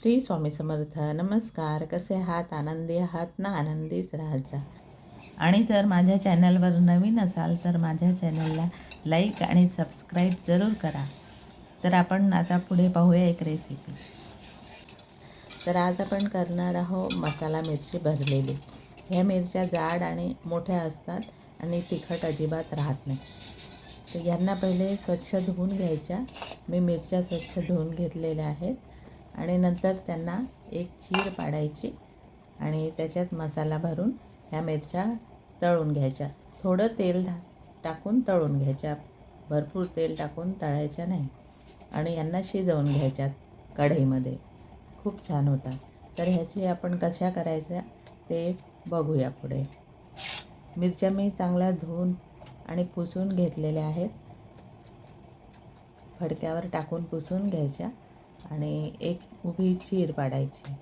श्री स्वामी समर्थ. नमस्कार. कसे आहात? आनंदी आहात ना? आनंदीच राहायचा. जा आणि जर माझ्या चॅनलवर नवीन असाल तर माझ्या चॅनलला लाईक आणि सबस्क्राईब जरूर करा. तर आपण आता पुढे पाहूया एक रेसिपी तर आज आपण करणार आहोत मसाला मिरची भरलेली. ह्या मिरच्या जाड आणि मोठ्या असतात आणि तिखट अजिबात राहत नाही. तर यांना पहिले स्वच्छ धुवून घ्यायच्या. मी मिरच्या स्वच्छ धुवून घेतलेल्या आहेत. आणि नंतर त्यांना एक चीर पाडायची आणि त्याच्यात मसाला भरून ह्या मिरच्या तळून घ्यायच्या. थोडं तेल धा टाकून तळून घ्यायच्या. भरपूर तेल टाकून तळायच्या नाही. आणि यांना शिजवून घ्यायच्या कढईमध्ये. खूप छान होता. तर ह्याची आपण कशा करायच्या ते बघूया पुढे. मिरच्या मी चांगल्या धुवून आणि पुसून घेतलेल्या आहेत. फडक्यावर टाकून पुसून घ्यायच्या. आणि एक उभी चीर पाडायची.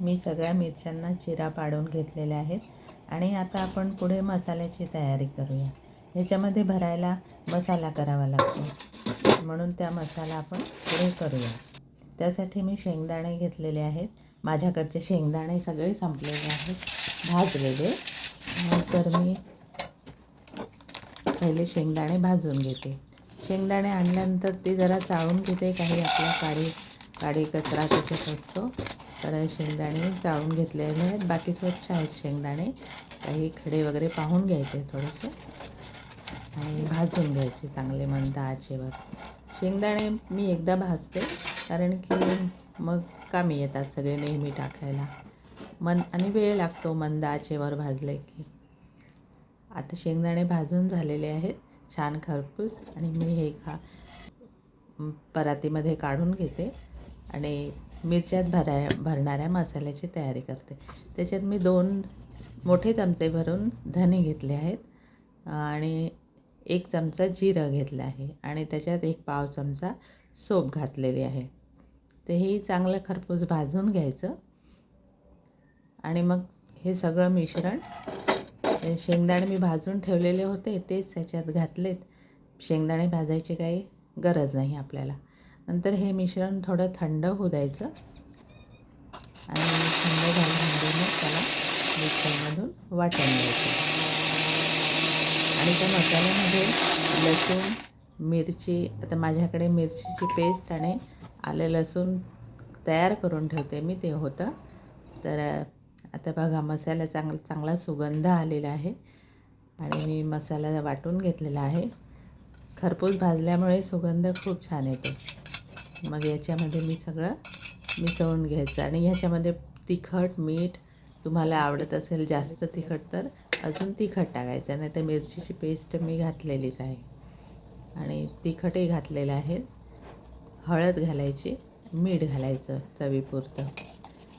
मी सगळ्या मिरच्यांना चिरा पाडून घेतलेल्या आहेत आणि आता आपण पुढे मसाल्याची तयारी करूया. ह्याच्यामध्ये भरायला मसाला करावा लागतो. म्हणून त्या मसाला आपण पुढे करूया. त्यासाठी मी शेंगदाणे घेतलेले आहेत. माझ्याकडचे शेंगदाणे सगळे संपलेले आहेत. भाजलेले. तर मी पहिले शेंगदाणे भाजून घेते. शेंगदाणे आणल्यानंतर ते जरा चाळून घेते. काही आपल्या काळी काडी कचरा त्याच्यात असतो. तर शेंगदाणे चाळून घेतलेले आहेत. म्हणजे बाकी स्वच्छ आहेत शेंगदाणे. काही खडे वगैरे पाहून घ्यायचे थोडेसे. आणि भाजून घ्यायचे चांगले मंद आचेवर. शेंगदाणे मी एकदा भाजते कारण की मग कामी येतात सगळे नेहमी टाकायला. मन आणि वेळ लागतो मंद आचेवर भाजले की. आता शेंगदाणे भाजून झालेले आहेत. छान खरपूस आणि मी हे खा परातीमध्ये काढून घेते. आणि मिरच्यात भराय भरणाऱ्या मसाल्याची तयारी करते. त्याच्यात मी दोन मोठे चमचे भरून धने घेतले आहेत आणि एक चमचा जिरं घेतलं आहे आणि त्याच्यात एक पाव चमचा सोप घातलेली आहे. तेही चांगलं खरपूस भाजून घ्यायचं. आणि मग हे सगळं मिश्रण शेंगदाणे मी भाजून ठेवलेले होते तेच त्याच्यात घातलेत. शेंगदाणे भाजायची काही गरज नाही आपल्याला. नंतर हे मिश्रण थोडं थंड होऊ द्यायचं. आणि थंड झाल्यानंतर मग त्याला मिक्सरमधून वाटून द्यायचं आणि त्या मसाल्यामध्ये लसूण मिरची आता माझ्याकडे मिरचीची पेस्ट आणि आलं लसूण तयार करून ठेवते मी ते होतं. तर आता बघा मसाला चांग चांगला सुगंध आलेला आहे. आणि मी मसाला वाटून घेतलेला आहे. खरपूस भाजल्यामुळे सुगंध खूप छान येतो. मग याच्यामध्ये मी सगळं मिसळून घ्यायचं. आणि ह्याच्यामध्ये तिखट मीठ तुम्हाला आवडत असेल जास्त तिखट तर अजून तिखट टाकायचं. नाही तर मिरचीची पेस्ट मी घातलेलीच आहे. आणि तिखटही घातलेलं आहे. हळद घालायची मीठ घालायचं चवीपुरतं.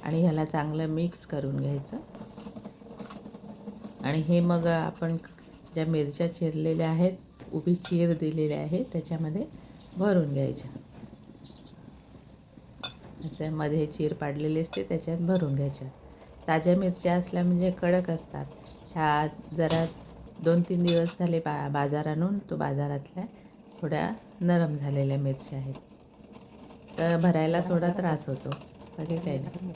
आणि ह्याला चांगलं मिक्स करून घ्यायचं. आणि हे मग आपण ज्या मिरच्या चिरलेल्या आहेत उभी चीर दिलेली आहे त्याच्यामध्ये भरून घ्यायच्या. मध्ये चीर पाडलेली असते त्याच्यात भरून घ्यायच्या. ताज्या मिरच्या असल्या म्हणजे कडक असतात. ह्या जरा दोन तीन दिवस झाले बा बाजार आणून तो बाजारातल्या थोड्या नरम झालेल्या मिरच्या आहेत. तर भरायला थोडा त्रास होतो. बाकी काही नाही.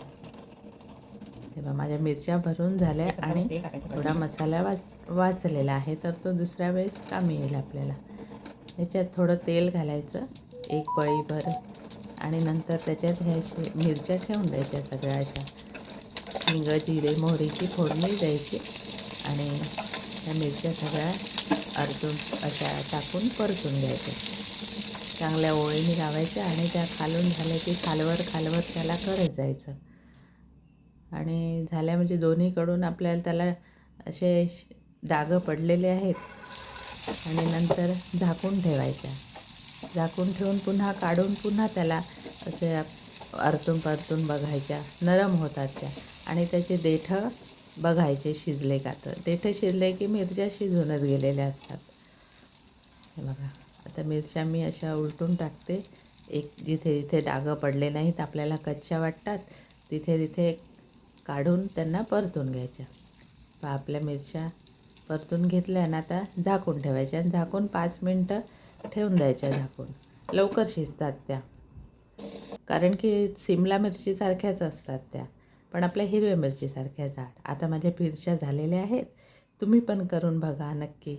तेव्हा माझ्या मिरच्या भरून झाल्या आणि थोडा मसाला वाच वाचलेला आहे तर तो दुसऱ्या वेळेस कामी येईल आपल्याला. याच्यात थोडं तेल घालायचं एक पळीभर आणि नंतर त्याच्यात ह्या शे मिरच्या ठेवून द्यायच्या सगळ्या अशा. हिंग जिरे मोहरीची फोडणी द्यायची आणि त्या मिरच्या सगळ्या अर्जून अशा टाकून परतून द्यायच्या चांगल्या ओळीने लावायच्या आणि त्या खालून झाल्या की खालवर खालवर त्याला करत जायचं. आणि झाल्या म्हणजे दोन्हीकडून आपल्याला त्याला असे डागं पडलेले आहेत. आणि नंतर झाकून ठेवायच्या. झाकून ठेवून पुन्हा काढून पुन्हा त्याला असे आरतून परतून बघायच्या. नरम होतात त्या. आणि त्याचे देठं बघायचे शिजले का तर. देठं शिजले की मिरच्या शिजूनच गेलेल्या असतात. हे बघा. आता मिरच्या मी अशा उलटून टाकते. एक जिथे जिथे डागं पडले नाहीत आपल्याला कच्च्या वाटतात तिथे तिथे काढून त्यांना परतून घ्यायच्या. आपल्या मिरच्या परतून घेतल्या ना आता झाकून ठेवायच्या. आणि झाकून पाच मिनटं ठेवून द्यायच्या झाकून. लवकर शिजतात त्या. कारण की सिमला मिरचीसारख्याच असतात त्या. पण आपल्या हिरव्या मिरचीसारख्या झाड. आता माझ्या मिरच्या झालेल्या आहेत. तुम्ही पण करून बघा नक्की.